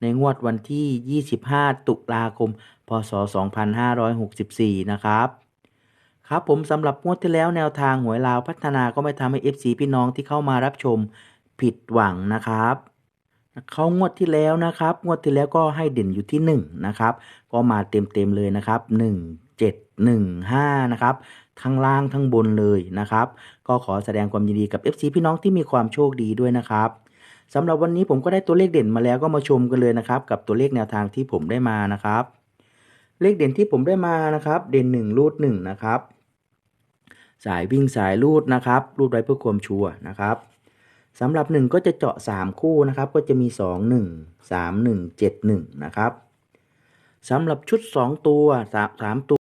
ในงวดวันที่ 25 ตุลาคม พศ 2564 นะครับ ครับผมสำหรับงวดที่แล้วแนวทางหวยลาวพัฒนาก็ไม่ทำให้ FC พี่น้องที่เข้ามารับชมผิดหวังนะครับเขางวดที่แล้วนะครับ งวดที่แล้วก็ให้เด่นอยู่ที่1นะครับ ก็มาเต็มๆเลยนะครับ 1 7 1 5 นะครับ ทั้งล่างทั้งบนเลยนะครับ ก็ขอแสดงความยินดีกับ FC พี่น้องที่มีความโชคดีด้วยนะครับ สำหรับวันนี้ผมก็ได้ตัวเลขเด่นมาแล้วก็มาชมกันเลยนะครับกับตัวเลขแนวทางที่ผมได้มานะครับ เลขเด่นที่ผมได้มานะครับ เด่น1รูด1นะครับสายวิ่งสายรูดนะครับรูดไว้เพื่อความชัวร์นะครับสำหรับ 1 ก็จะเจาะ 3 คู่นะครับก็จะมี 2 1 3 1 7 1นะครับสำหรับชุด 2 ตัว 3 3 ตัว